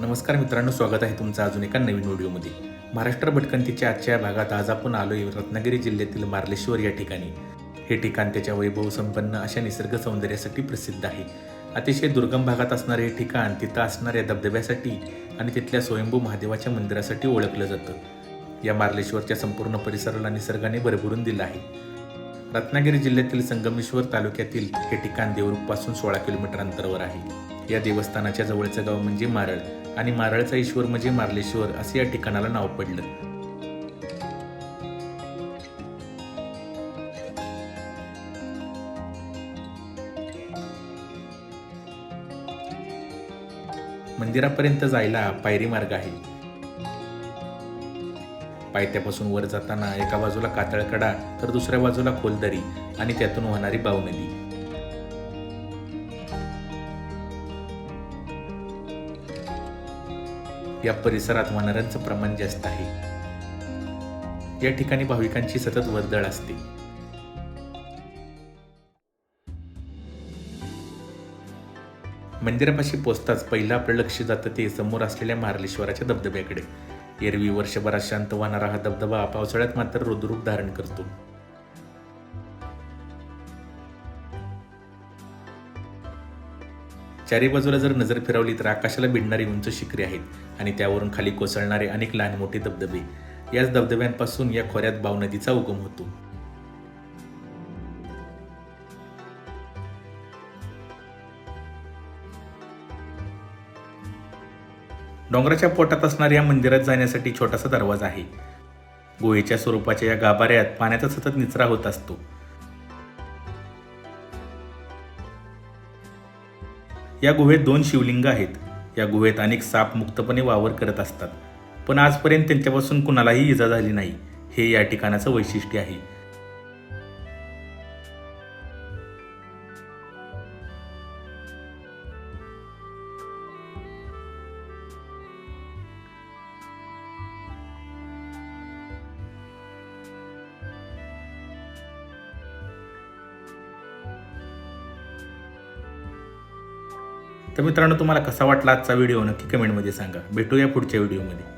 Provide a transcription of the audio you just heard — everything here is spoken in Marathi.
नमस्कार मित्रांनो स्वागत आहे तुमचं अजून एका नवीन व्हिडिओमध्ये. महाराष्ट्र भटकंतीच्या आजच्या भागात आज आपण आलोय रत्नागिरी जिल्ह्यातील मार्लेश्वर या ठिकाणी. हे ठिकाण त्याच्या वैभव संपन्न अशा निसर्ग सौंदर्यासाठी प्रसिद्ध आहे. अतिशय दुर्गम भागात असणारे हे ठिकाण तिथं असणाऱ्या धबधब्यासाठी आणि तिथल्या स्वयंभू महादेवाच्या मंदिरासाठी ओळखलं जातं. या मार्लेश्वरच्या संपूर्ण परिसराला निसर्गाने भरभरून दिलं आहे. रत्नागिरी जिल्ह्यातील संगमेश्वर तालुक्यातील हे ठिकाण देवरुखपासून सोळा किलोमीटर अंतरावर आहे. या देवस्थानाच्या जवळचं गाव म्हणजे मारळ आणि मारळचा ईश्वर म्हणजे मार्लेश्वर असे या ठिकाणाला नाव पडलं. मंदिरापर्यंत जायला पायरी मार्ग आहे. पायथ्यापासून वर जाताना एका बाजूला कातळकडा तर दुसऱ्या बाजूला खोलदरी आणि त्यातून वाहणारी बाव नदी या परिसरात वानरांचं प्रमाण जास्त आहे. या ठिकाणी भाविकांची सतत वर्दळ असते. मंदिरापाशी पोचताच पहिलं आपलं लक्ष जातं ते समोर असलेल्या मार्लेश्वराच्या धबधब्याकडे. एरवी वर्षभरात शांत वाहणारा हा धबधबा पावसाळ्यात मात्र रुद्रूप धारण करतो. चारी बाजूला जर नजर फिरवली तर आकाशाला भिडणारी उंच शिखरे आहेत आणि त्यावरून खाली कोसळणारे अनेक लहान मोठे धबधबे. याच धबधब्यांपासून या खोऱ्यात बाव नदीचा उगम होतो. डोंगराच्या पोटात असणाऱ्या या मंदिरात जाण्यासाठी छोटासा दरवाजा आहे. गुहेच्या स्वरूपाच्या या गाभाऱ्यात पाण्याचा सतत निचरा होत असतो. या गुहेत दोन शिवलिंग आहेत. या गुहेत अनेक साप मुक्तपणे वावर करत असतात. पण आजपर्यंत त्यांच्यापासून कुणालाही इजा झाली नाही. हे या ठिकाणाचं वैशिष्ट्य आहे. तर मित्रांनो तुम्हाला कसा वाटला आजचा व्हिडिओ नक्की कमेंटमध्ये सांगा. भेटूया पुढच्या व्हिडिओमध्ये